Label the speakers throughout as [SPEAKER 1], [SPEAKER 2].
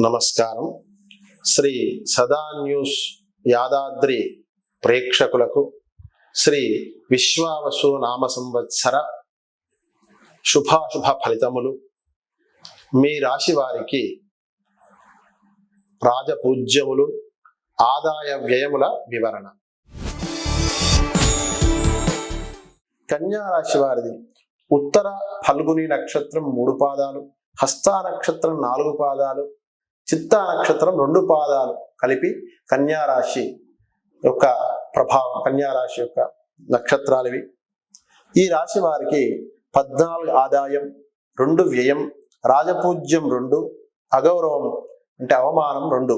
[SPEAKER 1] నమస్కారం. శ్రీ సదా న్యూస్ యాదాద్రి ప్రేక్షకులకు శ్రీ విశ్వావసు నామ సంవత్సర శుభాశుభ ఫలితములు. మీ రాశి వారికి రాజపూజ్యములు ఆదాయ వ్యయముల వివరణ. కన్యా రాశి వారిది ఉత్తర ఫల్గుని నక్షత్రం మూడు పాదాలు హస్తా నక్షత్రం నాలుగు పాదాలు చిత్తా నక్షత్రం రెండు పాదాలు కలిపి కన్యారాశి యొక్క ప్రభావం కన్యారాశి యొక్క నక్షత్రాలు ఇవి ఈ రాశి వారికి పద్నాలుగు ఆదాయం రెండు వ్యయం రాజపూజ్యం రెండు అగౌరవం అంటే అవమానం రెండు.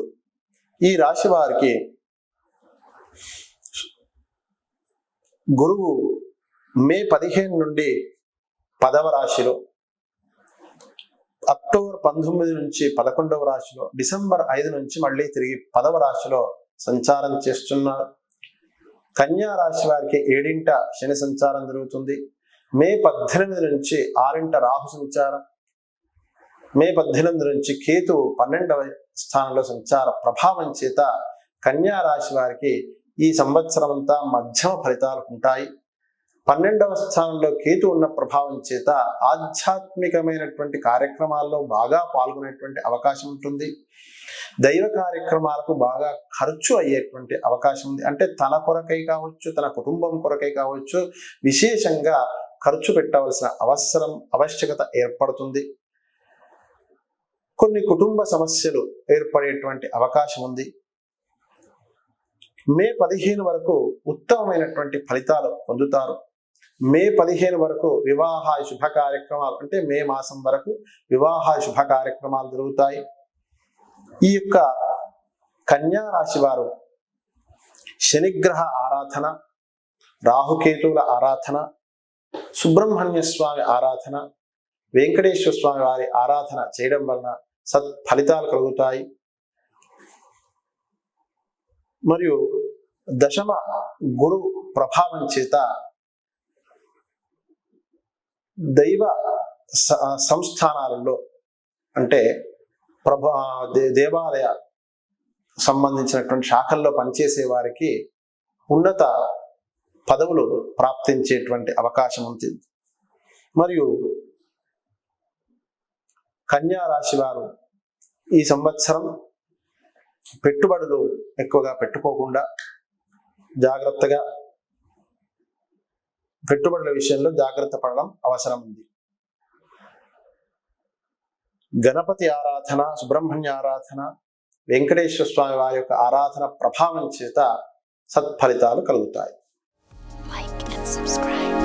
[SPEAKER 1] ఈ రాశి వారికి గురువు మే పదిహేను నుండి పదవ రాశిలో అక్టోబర్ పంతొమ్మిది నుంచి పదకొండవ రాశిలో డిసెంబర్ ఐదు నుంచి మళ్ళీ తిరిగి పదవ రాశిలో సంచారం చేస్తున్నారు కన్యా రాశి వారికి ఏడింట శని సంచారం జరుగుతుంది. మే పద్దెనిమిది నుంచి ఆరింట రాహు సంచారం. మే పద్దెనిమిది నుంచి కేతు పన్నెండవ స్థానంలో సంచార ప్రభావం చేత కన్యా రాశి వారికి ఈ సంవత్సరం అంతా మధ్యమ ఫలితాలు ఉంటాయి. పన్నెండవ స్థానంలో కేతు ఉన్న ప్రభావం చేత ఆధ్యాత్మికమైనటువంటి కార్యక్రమాల్లో బాగా పాల్గొనేటువంటి అవకాశం ఉంటుంది. దైవ కార్యక్రమాలకు బాగా ఖర్చు అయ్యేటువంటి అవకాశం ఉంది. అంటే తన కొరకై కావచ్చు తన కుటుంబం కొరకై కావచ్చు విశేషంగా ఖర్చు పెట్టవలసిన అవసరం ఆవశ్యకత ఏర్పడుతుంది. కొన్ని కుటుంబ సమస్యలు ఏర్పడేటువంటి అవకాశం ఉంది. మే పదిహేను వరకు ఉత్తమమైనటువంటి ఫలితాలు పొందుతారు. మే పదిహేను వరకు వివాహ శుభ కార్యక్రమాలు అంటే మే మాసం వరకు వివాహ శుభ కార్యక్రమాలు జరుగుతాయి. ఈ యొక్క కన్యా రాశి వారు శనిగ్రహ ఆరాధన రాహుకేతువుల ఆరాధన సుబ్రహ్మణ్య స్వామి ఆరాధన వెంకటేశ్వర స్వామి వారి ఆరాధన చేయడం వలన సత్ ఫలితాలు కలుగుతాయి. మరియు దశమ గురు ప్రభావం చేత దైవ సంస్థానాలలో అంటే ప్రభా దే- దేవాలయ సంబంధించినటువంటి శాఖల్లో పనిచేసే వారికి ఉన్నత పదవులు ప్రాప్తించేటువంటి అవకాశం ఉంది. మరియు కన్యా రాశి వారు ఈ సంవత్సరం పెట్టుబడులు ఎక్కువగా పెట్టుకోకుండా జాగ్రత్తగా పెట్టుబడుల విషయంలో జాగ్రత్త పడడం అవసరం ఉంది గణపతి ఆరాధన సుబ్రహ్మణ్య ఆరాధన వెంకటేశ్వర స్వామి వారి యొక్క ఆరాధన ప్రభావం చేత సత్ఫలితాలు కలుగుతాయి
[SPEAKER 2] like and subscribe.